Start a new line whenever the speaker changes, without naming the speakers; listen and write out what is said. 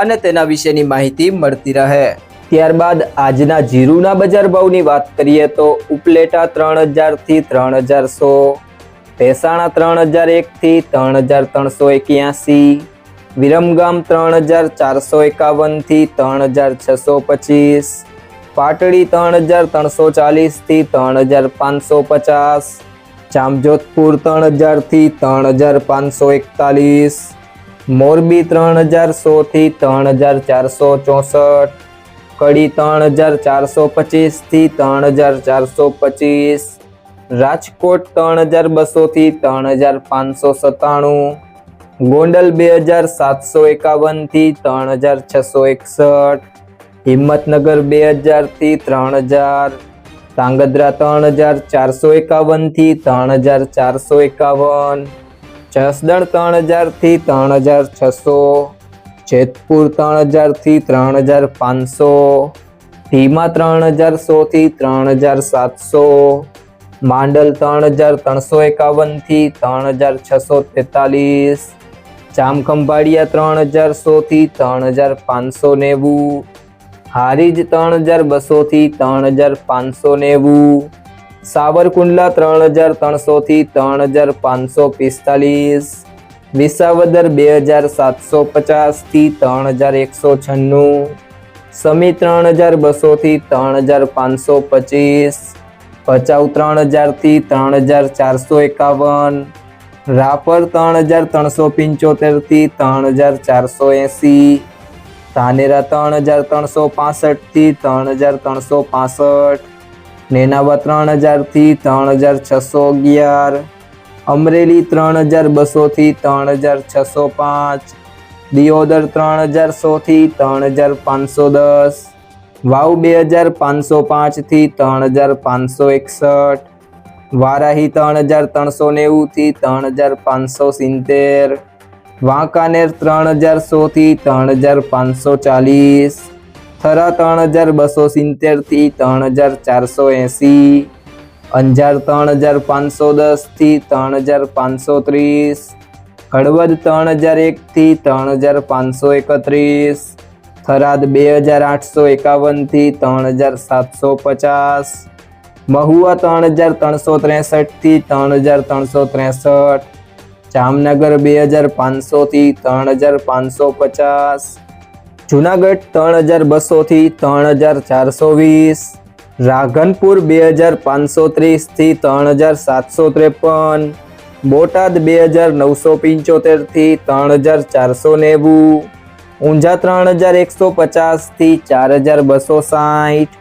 અને તેના વિશેની માહિતી મળતી રહે. ત્યારબાદ આજના જીરુના બજાર ભાવની વાત કરીએ તો ઉપલેટા ત્રણ હજારથી ત્રણ હજાર સો ભેસાણા ત્રણ હજાર એકથી ત્રણ હજાર ત્રણસો એક્યાસી વિરમગામ ત્રણ હજાર ચારસો એકાવનથી ત્રણ હજાર છસો પચીસ પાટડી ત્રણ હજાર ત્રણસો ચાલીસથી ત્રણ હજાર પાંચસો પચાસ જામજોધપુર ત્રણ હજારથી ત્રણ હજાર પાંચસો એકતાલીસ મોરબી ત્રણ હજાર સોથી ત્રણ હજાર ચારસો ચોસઠ, કડી ત્રણ હજાર ચારસો પચીસથી ત્રણ હજાર ચારસો પચીસ, રાજકોટ ત્રણ હજાર બસોથી ત્રણ હજાર પાંચસો સત્તાણું, ગોંડલ બે હજાર સાતસો એકાવનથી ત્રણ હજાર છસો એકસઠ, હિંમતનગર બે હજારથી ત્રણ હજાર ધાંગધ્રા ત્રણ હજાર ચારસો એકાવનથી ત્રણ હજાર ચારસો એકાવન જસદણ ત્રણ હજારથી ત્રણ હજાર છસો જેતપુર ત્રણ હજારથી ત્રણ હજાર પાંચસો ધીમા ત્રણ હજાર સોથી ત્રણ હજાર સાતસો માંડલ ત્રણ હજાર ત્રણસો એકાવનથી ત્રણ હજાર છસો તેતાલીસ જામખંભાળિયા ત્રણ હજાર સોથી ત્રણ હજાર પાંચસો નેવું હારીજ ત્રણ હજાર બસોથી ત્રણ હજાર પાંચસો નેવું સાવરકુંડલા ત્રણ હજાર ત્રણસોથી ત્રણ હજાર પાંચસો પિસ્તાલીસ વિસાવદર બે હજાર સાતસો પચાસથી ત્રણ હજાર એકસો છન્નું સમી ત્રણ હજાર બસોથી ત્રણ હજાર પાંચસો પચીસ ભચાઉ ત્રણ હજારથી ત્રણ હજાર ચારસો એકાવન રાપર ત્રણ હજાર ત્રણસો પંચોતેરથી ત્રણ હજાર ચારસો એંસી ધાનેરા ત્રણ હજાર ત્રણસો પાસઠથી ત્રણ હજાર ત્રણસો પાસઠ નેનાવા ત્રણ હજારથી ત્રણ હજાર છસો અગિયાર અમરેલી ત્રણ હજાર બસોથી ત્રણ હજાર છસો પાંચ દિયોદર ત્રણ હજાર સોથી ત્રણ હજાર પાંચસો દસ વાવ બે હજાર પાંચસો પાંચથી ત્રણ હજાર પાંચસો એકસઠ વારાહી ત્રણ હજાર ત્રણસો નેવુંથી ત્રણ હજાર પાંચસો સિત્તેર વાંકાનેર ત્રણ હજાર સોથી ત્રણ હજાર પાંચસો ચાલીસ થરા ત્રણ હજાર બસો સિત્તેરથી ત્રણ હજાર ચારસો એંસી અંજાર ત્રણ હજાર પાંચસો દસથી ત્રણ હજાર પાંચસો ત્રીસ હળવદ ત્રણ હજાર એકથી ત્રણ હજાર પાંચસો એકત્રીસ થરાદ બે હજાર આઠસો એકાવનથી ત્રણ હજાર સાતસો પચાસ મહુવા ત્રણ હજાર ત્રણસો ત્રેસઠથી ત્રણ હજાર ત્રણસો ત્રેસઠ જામનગર બે હજાર પાંચસોથી ત્રણ હજાર પાંચસો પચાસ જુનાગઢ ત્રણ હજાર બસોથી ત્રણ હજાર ચારસો વીસ, રાધનપુર બે હજાર પાંચસો ત્રીસથી ત્રણ હજાર સાતસો ત્રેપન, બોટાદ બે હજાર નવસો પંચોતેરથી ત્રણ હજાર ચારસો નેવું, ઊંઝા ત્રણ હજાર એકસો પચાસથી ચાર હજાર બસો સાઠ